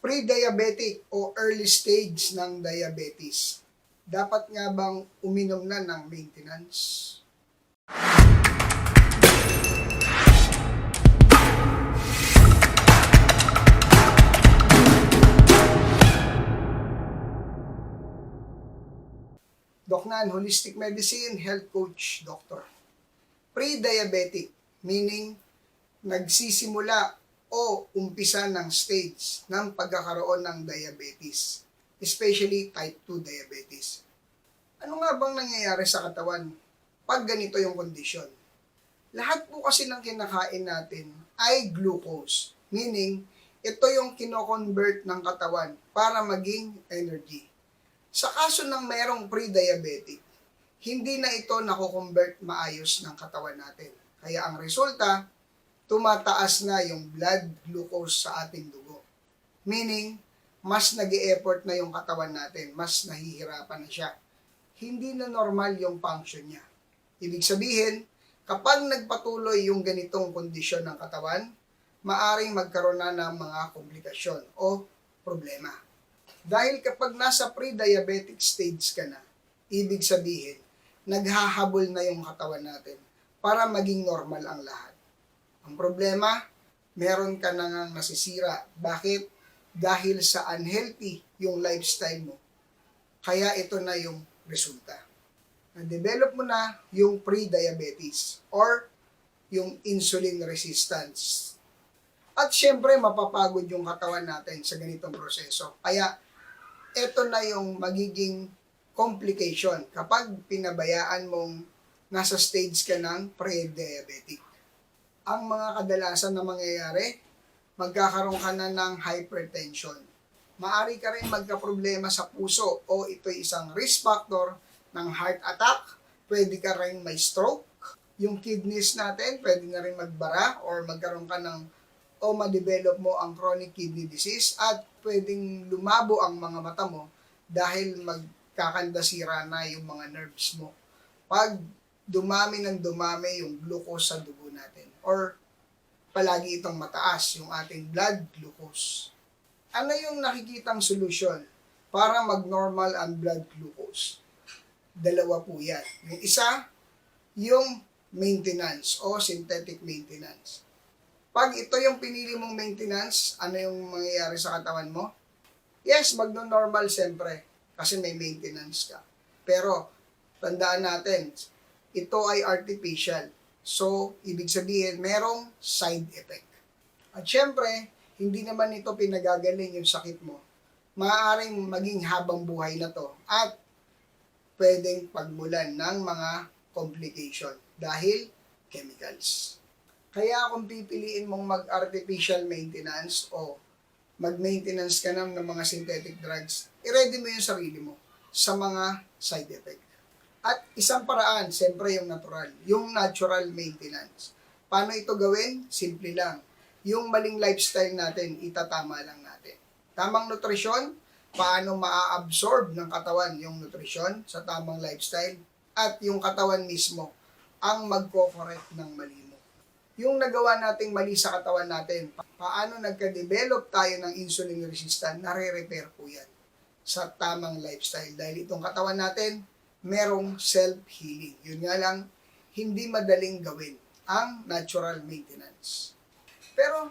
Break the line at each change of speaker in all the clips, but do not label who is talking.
pre-diabetic o early stage ng diabetes. Dapat nga bang uminom na ng maintenance? Doc Nan, Holistic Medicine, Health Coach, Doctor. Pre-diabetic, meaning nagsisimula o umpisa ng stage ng pagkakaroon ng diabetes, especially type 2 diabetes. Ano nga bang nangyayari sa katawan pag ganito yung kondisyon? Lahat po kasi ng kinakain natin ay glucose, meaning ito yung kino-convert ng katawan para maging energy. Sa kaso ng merong pre-diabetic, hindi na ito nako-convert maayos ng katawan natin. Kaya ang resulta, tumataas na yung blood glucose sa ating dugo. Meaning, mas nag effort na yung katawan natin, mas nahihirapan na siya. Hindi na normal yung function niya. Ibig sabihin, kapag nagpatuloy yung ganitong kondisyon ng katawan, maaring magkaroon na ng mga komplikasyon o problema. Dahil kapag nasa pre-diabetic stage ka na, ibig sabihin, naghahabol na yung katawan natin para maging normal ang lahat. Ang problema, meron ka na ngang nasisira. Bakit? Dahil sa unhealthy yung lifestyle mo. Kaya ito na yung resulta. Na-develop mo na yung pre-diabetes or yung insulin resistance. At syempre, mapapagod yung katawan natin sa ganitong proseso. Kaya, ito na yung magiging complication kapag pinabayaan mong nasa stage ka ng pre-diabetic. Ang mga kadalasan na mangyayari, magkakaroon ka na ng hypertension. Maari ka rin magka-problema sa puso o ito'y isang risk factor ng heart attack. Pwede ka rin may stroke. Yung kidneys natin, pwede na rin magbara or magkaroon ka ng o ma-develop mo ang chronic kidney disease at pwedeng lumabo ang mga mata mo dahil magkakandasira na yung mga nerves mo. Pag dumami ng dumami yung glucose sa dugo natin or palagi itong mataas yung ating blood glucose. Ano yung nakikitang solusyon para mag-normal ang blood glucose? Dalawa po yan. Yung isa, yung maintenance o synthetic maintenance. Pag ito yung pinili mong maintenance, ano yung mangyayari sa katawan mo? Yes, magno-normal siyempre kasi may maintenance ka. Pero tandaan natin, ito ay artificial. So, ibig sabihin, merong side effect. At syempre, hindi naman ito pinagagaling yung sakit mo. Maaaring maging habang buhay na to at pwedeng pagmulan ng mga complication dahil chemicals. Kaya kung pipiliin mong mag-artificial maintenance o mag-maintenance ka ng, ng mga synthetic drugs, i-ready mo yung sarili mo sa mga side effect. At isang paraan, siyempre yung natural, yung natural maintenance. Paano ito gawin? Simple lang. Yung maling lifestyle natin, itatama lang natin. Tamang nutrisyon, paano maa-absorb ng katawan yung nutrisyon sa tamang lifestyle, at yung katawan mismo ang magko-correct ng mali mo. Yung nagawa nating mali sa katawan natin, pa- paano nagka-develop tayo ng insulin resistant, nare-repair po yan sa tamang lifestyle. Dahil itong katawan natin, merong self-healing. Yun nga lang, hindi madaling gawin ang natural maintenance. Pero,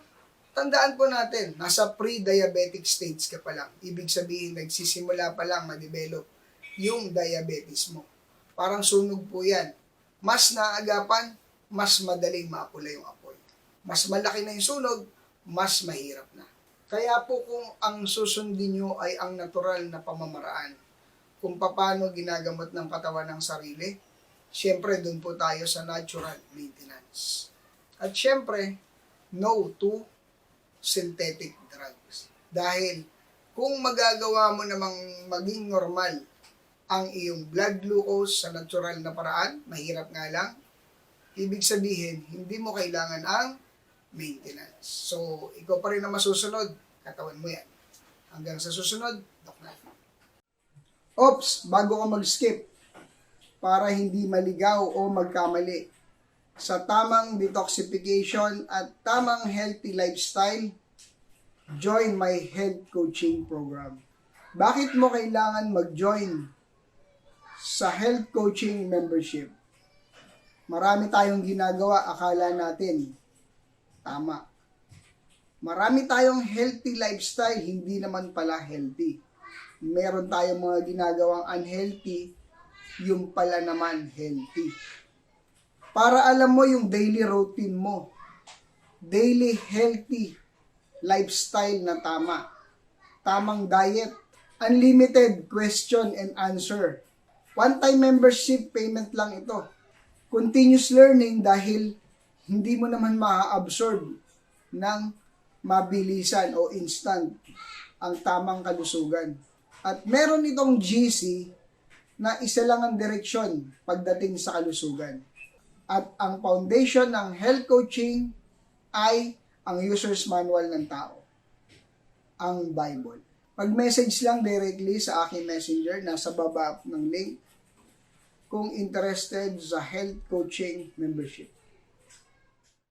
tandaan po natin, nasa pre-diabetic stage ka pa lang. Ibig sabihin, nagsisimula pa lang ma-develop yung diabetes mo. Parang sunog po yan. Mas naagapan, mas madaling maapula yung apoy. Mas malaki na yung sunog, mas mahirap na. Kaya po kung ang susundin nyo ay ang natural na pamamaraan, kung paano ginagamot ng katawan ng sarili, syempre doon po tayo sa natural maintenance. At syempre, no to synthetic drugs. Dahil kung magagawa mo namang maging normal ang iyong blood glucose sa natural na paraan, mahirap nga lang, ibig sabihin, hindi mo kailangan ang maintenance. So, ikaw pa rin ang masusunod, katawan mo yan. Hanggang sa susunod, Doc na. Oops, bago ka mag-skip, para hindi maligaw o magkamali, sa tamang detoxification at tamang healthy lifestyle, join my health coaching program. Bakit mo kailangan mag-join sa health coaching membership? Marami tayong ginagawa, akala natin tama. Marami tayong healthy lifestyle, hindi naman pala healthy. Meron tayong mga ginagawang unhealthy, yung pala naman healthy. Para alam mo yung daily routine mo, daily healthy lifestyle na tama, tamang diet, unlimited question and answer. One-time membership payment lang ito. Continuous learning dahil hindi mo naman ma-absorb ng mabilisan o instant ang tamang kalusugan. At meron itong GC na isa lang ang direksyon pagdating sa kalusugan. At ang foundation ng health coaching ay ang user's manual ng tao, ang Bible. Mag-message lang directly sa aking messenger, nasa baba ng link, kung interested sa health coaching membership.